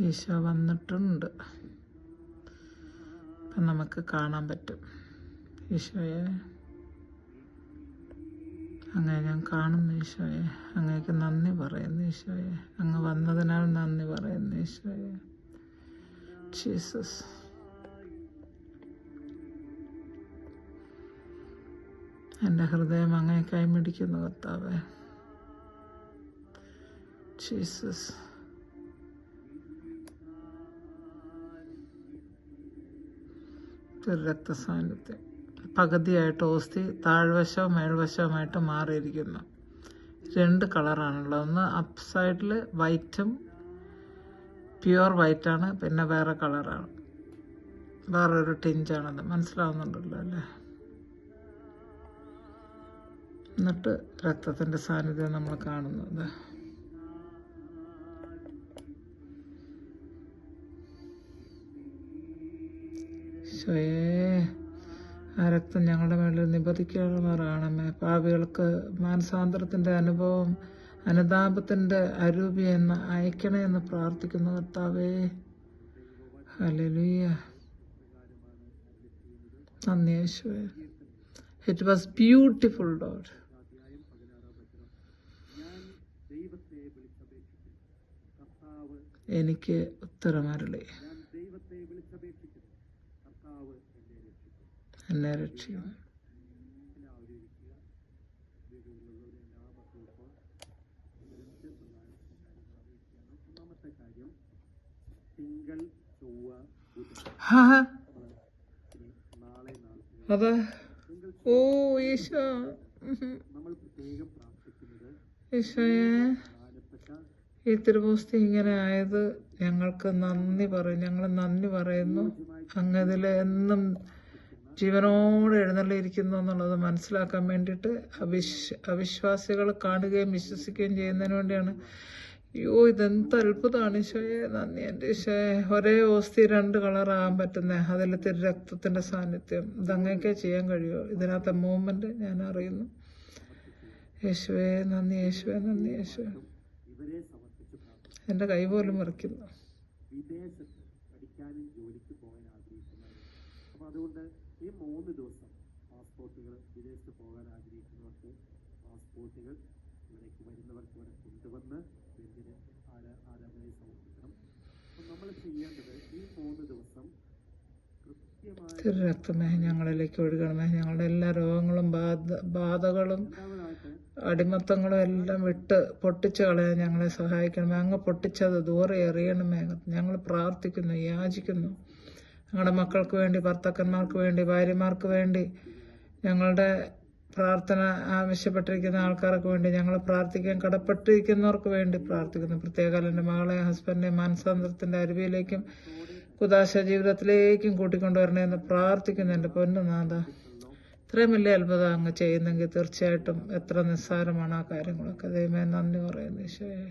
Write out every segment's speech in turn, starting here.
ഈശോ വന്നിട്ടുണ്ട്. അപ്പം നമുക്ക് കാണാൻ പറ്റും. ഈശോയെ. അങ്ങനെ ഞാൻ കാണുന്നു ഈശോയെ. അങ്ങേക്ക് നന്ദി പറയുന്നു ഈശോയെ. അങ്ങ് വന്നതിനാൽ നന്ദി പറയുന്നു ഈശോയെ. ജീസസ്. എന്റെ ഹൃദയം അങ്ങേക്കായി കൈമിടിക്കുന്നു കർത്താവേ. ജീസസ്. ഒരു രക്തസാന്നിധ്യം. പകുതിയായിട്ട് ഓസ്തി താഴ്വശവും മേൽവശവുമായിട്ട് മാറിയിരിക്കുന്നു. രണ്ട് കളറാണുള്ളത്. ഒന്ന് അപ്പ് സൈഡിൽ വൈറ്റും പ്യുവർ വൈറ്റാണ് പിന്നെ വേറെ കളറാണ്. വേറൊരു ടിഞ്ചാണത് മനസ്സിലാവുന്നുണ്ടല്ലോ അല്ലേ? എന്നിട്ട് രക്തത്തിന്റെ സാന്നിധ്യം നമ്മൾ കാണുന്നത്. ഈശോയേ ആ രക്തം ഞങ്ങളുടെ മേളിൽ നിബദിക്കുമാറാണമേ പാപികൾക്ക് മാനസാന്തരത്തിന്റെ അനുഭവം അനുതാപത്തിന്റെ അരൂപി എന്ന് അയക്കണേ എന്ന് പ്രാർത്ഥിക്കുന്നു കർത്താവേ. ഹല്ലേലൂയ. നന്ദി യേശുവേ ഇറ്റ് വാസ് ബ്യൂട്ടിഫുൾ ഡോട്ട് എനിക്ക് ഉത്തരമരളി. നാളെ അതെ. ഓ ഈശോ. ഈശോയെ. ഈ തിരുപോസ്തി ഇങ്ങനെ ആയത് ഞങ്ങൾക്ക് നന്ദി പറയും. ഞങ്ങൾ നന്ദി പറയുന്നു. അങ്ങതിൽ എന്നും ജീവനോടെ എഴുന്നള്ളിയിരിക്കുന്നു എന്നുള്ളത് മനസ്സിലാക്കാൻ വേണ്ടിയിട്ട് അവിശ് അവിശ്വാസികൾ കാണുകയും വിശ്വസിക്കുകയും ചെയ്യുന്നതിന് വേണ്ടിയാണ്. അയ്യോ ഇതെന്ത് അത്ഭുതമാണ് ഈശോയെ. നന്ദി എന്റെ ഈശോയെ. ഒരേ ഓസ്തി രണ്ട് കളറാകാൻ പറ്റുന്നത് അതിൽ തിരു രക്തത്തിന്റെ സാന്നിധ്യം. ഇതങ്ങനെയൊക്കെ ചെയ്യാൻ കഴിയുമോ? ഇതിനകത്തെ മൂവ്മെന്റ് ഞാൻ അറിയുന്നു. യേശുവേ നന്ദി യേശുവേ നന്ദി യേശുവേ. എന്റെ കൈ പോലും മറിക്കുന്നു. അതുകൊണ്ട് ഈ മൂന്ന് ദിവസം പാസ്പോർട്ടുകൾ വിദേശത്ത് പോകാൻ ആഗ്രഹിക്കുന്നവർക്ക് പാസ്പോർട്ടുകൾ ഇവിടേക്ക് വരുന്നവർക്ക് ഇവിടെ കൊണ്ടുവന്ന് ബെഞ്ചിന് ആരാ ആരാധനയെ സമർപ്പിക്കണം. അപ്പം നമ്മൾ ചെയ്യേണ്ടത് ഈ മൂന്ന് ദിവസം കൃത്യമായി തിരു രക്തമേ ഞങ്ങളിലേക്ക് ഒഴുകണമേ. ഞങ്ങളുടെ എല്ലാ രോഗങ്ങളും ബാധ ബാധകളും അടിമത്തങ്ങളും എല്ലാം വിട്ട് പൊട്ടിച്ചു കളയാൻ ഞങ്ങളെ സഹായിക്കണമേ. അങ്ങ് പൊട്ടിച്ചത് ദൂരെ എറിയണമേ. ഞങ്ങൾ പ്രാർത്ഥിക്കുന്നു യാചിക്കുന്നു. ഞങ്ങളുടെ മക്കൾക്ക് വേണ്ടി ഭർത്താക്കന്മാർക്ക് വേണ്ടി ഭാര്യമാർക്ക് വേണ്ടി ഞങ്ങളുടെ പ്രാർത്ഥന ആവശ്യപ്പെട്ടിരിക്കുന്ന ആൾക്കാർക്ക് വേണ്ടി ഞങ്ങൾ പ്രാർത്ഥിക്കാൻ കടപ്പെട്ടിരിക്കുന്നവർക്ക് വേണ്ടി പ്രാർത്ഥിക്കുന്നു. പ്രത്യേകം എന്റെ മകളെ ഹസ്ബൻഡിനെ മാനസാന്തരത്തിന്റെ അരുവിയിലേക്കും കുദാശ ജീവിതത്തിലേക്കും കൂട്ടിക്കൊണ്ടുവരണേ എന്ന് പ്രാർത്ഥിക്കുന്നു എന്റെ പൊന്നുനാഥ ഇത്രയും വലിയ അത്ഭുതം അങ്ങ് ചെയ്യുന്നെങ്കിൽ തീർച്ചയായിട്ടും എത്ര നിസ്സാരമാണ് ആ കാര്യങ്ങളൊക്കെ. ദൈവമേ നന്ദി പറയുന്നു ഈശോയെ.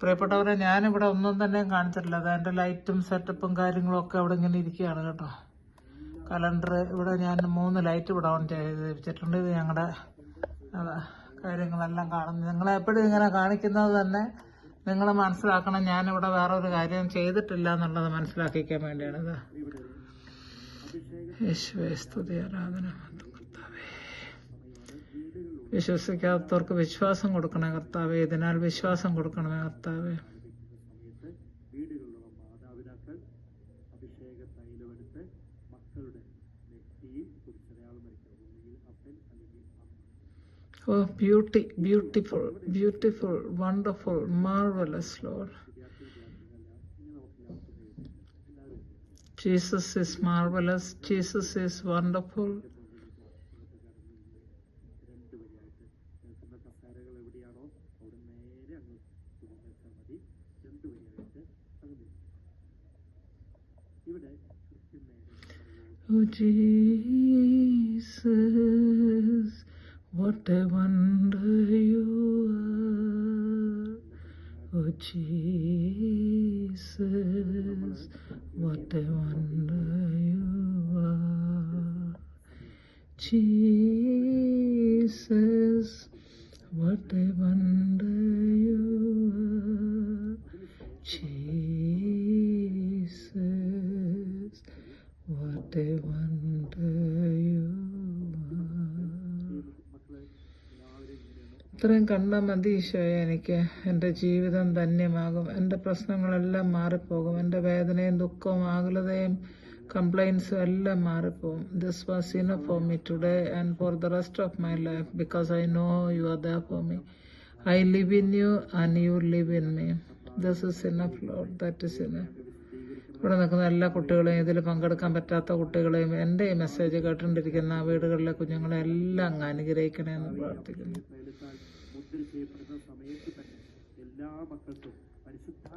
പ്രിയപ്പെട്ടവരെ ഞാനിവിടെ ഒന്നും തന്നെ കാണിച്ചിട്ടില്ല. അത് എന്റെ ലൈറ്റും സെറ്റപ്പും കാര്യങ്ങളും ഒക്കെ അവിടെ ഇങ്ങനെ ഇരിക്കുകയാണ് കേട്ടോ. കലണ്ടർ ഇവിടെ ഞാൻ മൂന്ന് ലൈറ്റ് ഇവിടെ ഓൺ ചെയ്ത് വെച്ചിട്ടുണ്ട്. ഇത് ഞങ്ങളുടെ കാര്യങ്ങളെല്ലാം കാണുന്നു. നിങ്ങളെ എപ്പോഴും ഇങ്ങനെ കാണിക്കുന്നത് തന്നെ നിങ്ങൾ മനസ്സിലാക്കണം. ഞാനിവിടെ വേറെ ഒരു കാര്യം ചെയ്തിട്ടില്ല എന്നുള്ളത് മനസ്സിലാക്കിക്കാൻ വേണ്ടിയാണ്. യേശുവേ സ്തുതി ആരാധന. വിശ്വസിക്കാത്തവർക്ക് വിശ്വാസം കൊടുക്കണേ കർത്താവേ. ഇതിനാൽ വിശ്വാസം കൊടുക്കണമേ കർത്താവേ. ഓ beauty beautiful beautiful wonderful marvellous lord Jesus is marvellous Jesus is wonderful Oh Jesus, what a wonder you are. Oh Jesus, what a wonder you are. Jesus, what a wonder ഇങ്ങനെയാണ് ഇത്രയും കണ്ടാൽ മതി ഈശോയെ എനിക്ക്. എന്റെ ജീവിതം ധന്യമാകും. എന്റെ പ്രശ്നങ്ങളെല്ലാം മാറിപ്പോകും. എന്റെ വേദനയും ദുഃഖവും ആകുലതയും കംപ്ലൈൻസും എല്ലാം മാറിപ്പോകും. This was enough for me today and for the rest of my life because I know you are the for me I live in you and you live in me this is enough lord that is enough ഇവിടെ നിൽക്കുന്ന എല്ലാ കുട്ടികളെയും ഇതിൽ പങ്കെടുക്കാൻ പറ്റാത്ത കുട്ടികളെയും എന്റെ ഈ മെസ്സേജ് കേട്ടുകൊണ്ടിരിക്കുന്ന വീടുകളിലെ കുഞ്ഞുങ്ങളെ എല്ലാം അങ്ങ് അനുഗ്രഹിക്കണേ എന്ന് പ്രാർത്ഥിക്കുന്നു. എല്ലാ മക്കൾക്കും പരിശുദ്ധ